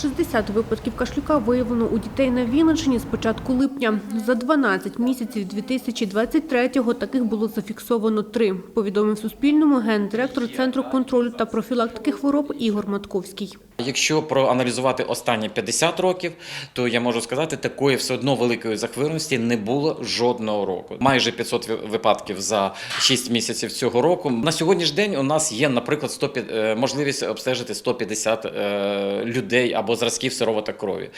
60 випадків кашлюка виявлено у дітей на Вінниччині з початку липня. За 12 місяців 2023-го таких було зафіксовано три, повідомив Суспільному гендиректор Центру контролю та профілактики хвороб Ігор Матковський. Якщо проаналізувати останні 50 років, то я можу сказати, такої все одно великої захворюваності не було жодного року. Майже 500 випадків за 6 місяців цього року. На сьогоднішній день у нас є, наприклад, 100, пі- е, можливість обстежити 150 е, людей або зразків сироваток крові.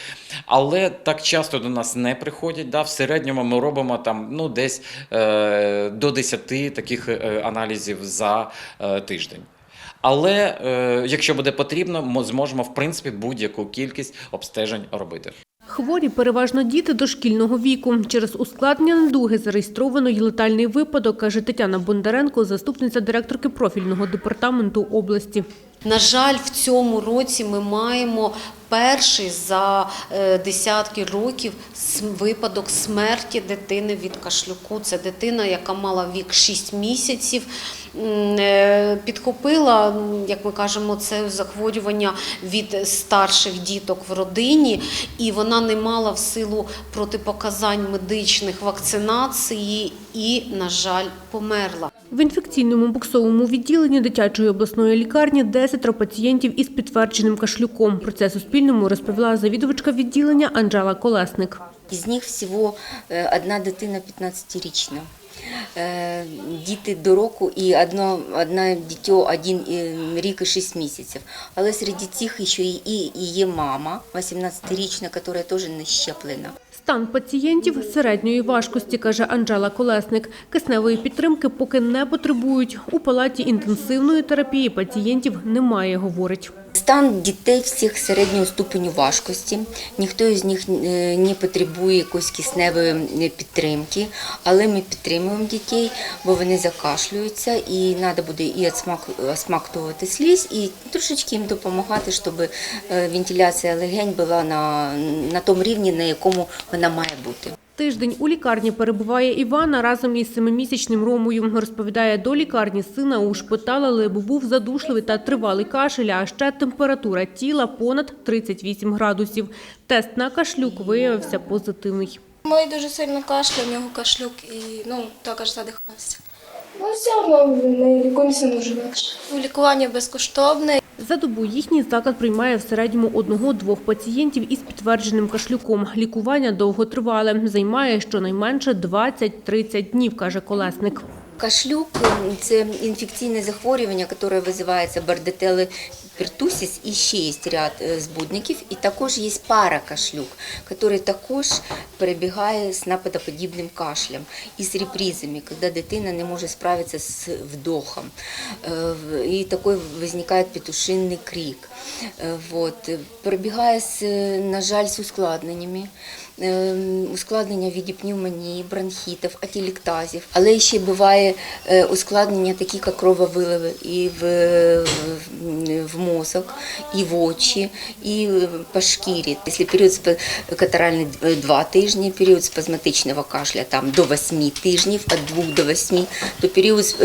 Але так часто до нас не приходять. Да? В середньому ми робимо там ну десь е, до 10 таких е, аналізів за е, тиждень. Але е, якщо буде потрібно, ми зможемо в принципі будь-яку кількість обстежень робити. Хворі переважно діти дошкільного віку. Через ускладнення недуги зареєстровано й летальний випадок, каже Тетяна Бондаренко, заступниця директорки профільного департаменту області. На жаль, в цьому році ми маємо перший за е, десятки років випадок смерті дитини від кашлюку. Це дитина, яка мала вік 6 місяців, підхопила, як ми кажемо, це захворювання від старших діток в родині, і вона не мала в силу протипоказань медичних вакцинації і, на жаль, померла. В інфекційному буксовому відділенні дитячої обласної лікарні 10 пацієнтів із підтвердженим кашлюком. Про це Суспільному розповіла завідувачка відділення Анжела Колесник. Із них всього е, одна дитина 15-річна. Е, Діти до року і одно, одне дитя один е, рік і 6 місяців. Але серед цих ще і, і є мама 18-річна, яка теж не щеплена. Стан пацієнтів середньої важкості, каже Анжела Колесник. Кисневої підтримки поки не потребують. У палаті інтенсивної терапії пацієнтів немає, говорить. Стан дітей всіх середнього ступеню важкості. Ніхто з них е, не потребує якоїсь кисневої е, підтримки, але ми підтримуємо дітей, бо вони закашлюються, і треба буде і осмактувати слізь, і трошечки їм допомагати, щоб е, вентиляція легень була на, на тому рівні, на якому вона має бути. Тиждень у лікарні перебуває Івана разом із семимісячним Ромою. Розповідає, до лікарні сина ушпиталили, бо був задушливий та тривалий кашель, а ще температура тіла понад 38 градусів. Тест на кашлюк виявився позитивний. Мой дуже сильно кашляє, в нього кашлюк і ну, також задихався. Ну, все одно не лікуємося, не живеш. Лікування безкоштовне. За добу їхній заклад приймає в середньому одного-двох пацієнтів із підтвердженим кашлюком. Лікування довготривале, займає щонайменше 20-30 днів, каже Колесник. Кашлюк – це інфекційне захворювання, яке визивається бардетели пертусіс, і ще є ряд збудників, і також є паракашлюк, який також перебігає з нападоподібним кашлем і з репризами, коли дитина не може справитися з вдохом. Е, І такий виникає петушинний крик. Е, Вот. Перебігає, е, на жаль, з ускладненнями. Ускладнення в віді пневмонії, бронхітів, ателектазів. Але ще буває ускладнення, такі як крововиливи і в, в, в мозок, і в очі, і по шкірі. Якщо період катаральний 2 тижні, період спазматичного кашля там до 8 тижнів, від 2 до 8, то період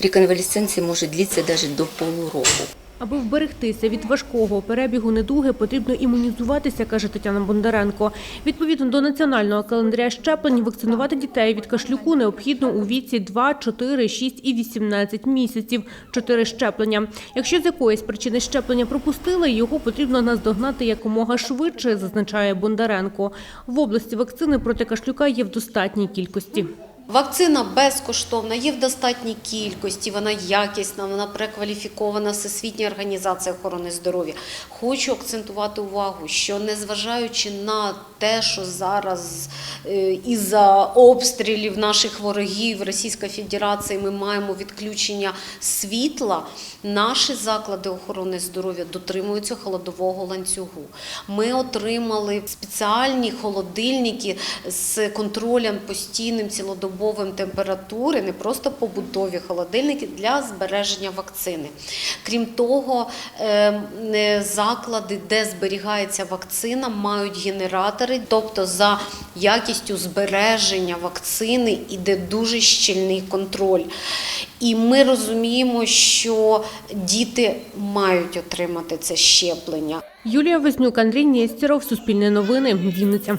реконвалесценції може длитися навіть до полуроку. Аби вберегтися від важкого перебігу недуги, потрібно імунізуватися, каже Тетяна Бондаренко. Відповідно до національного календаря щеплень, вакцинувати дітей від кашлюку необхідно у віці 2, 4, 6 і 18 місяців. Чотири щеплення. Якщо з якоїсь причини щеплення пропустили, його потрібно наздогнати якомога швидше, зазначає Бондаренко. В області вакцини проти кашлюка є в достатній кількості. Вакцина безкоштовна, є в достатній кількості, вона якісна, вона прекваліфікована Всесвітня організація охорони здоров'я. Хочу акцентувати увагу, що незважаючи на те, що зараз е, із-за обстрілів наших ворогів Російської Федерації ми маємо відключення світла, наші заклади охорони здоров'я дотримуються холодового ланцюгу. Ми отримали спеціальні холодильники з контролем постійним цілодобовим температури, не просто побутові холодильники для збереження вакцини. Крім того, е, е, заклади, де зберігається вакцина, мають генератори, тобто за якістю збереження вакцини іде дуже щільний контроль. І ми розуміємо, що діти мають отримати це щеплення. Юлія Вознюк, Андрій Нєстєров, Суспільне новини, Вінниця.